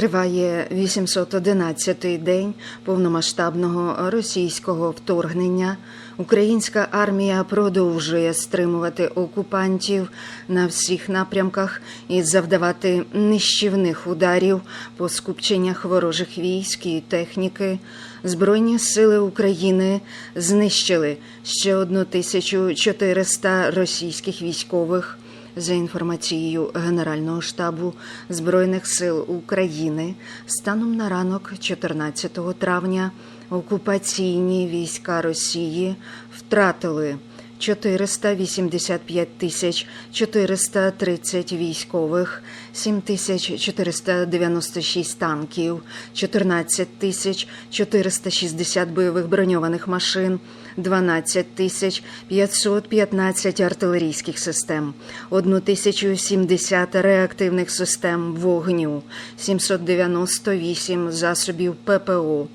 Триває 811-й день повномасштабного російського вторгнення. Українська армія продовжує стримувати окупантів на всіх напрямках і завдавати нищівних ударів по скупченнях ворожих військ і техніки. Збройні сили України знищили ще 1400 російських військових. За інформацією Генерального штабу Збройних сил України, станом на ранок 14 травня окупаційні війська Росії втратили 485 тисяч 430 військових, 7 тисяч 496 танків, 14 тисяч 460 бойових броньованих машин, 12 тисяч 515 артилерійських систем, 1070 реактивних систем вогню, 798 засобів ППО,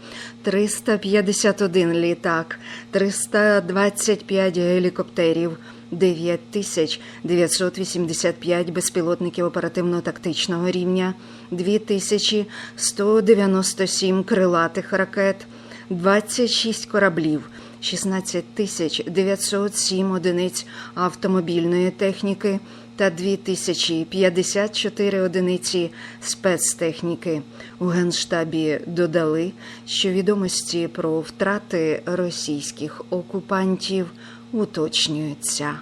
351 літак, 325 гелікоптерів, 9985 безпілотників оперативно-тактичного рівня, 2197 крилатих ракет, 26 кораблів, 16 тисяч 907 одиниць автомобільної техніки та 2054 одиниці спецтехніки. У Генштабі додали, що відомості про втрати російських окупантів уточнюються.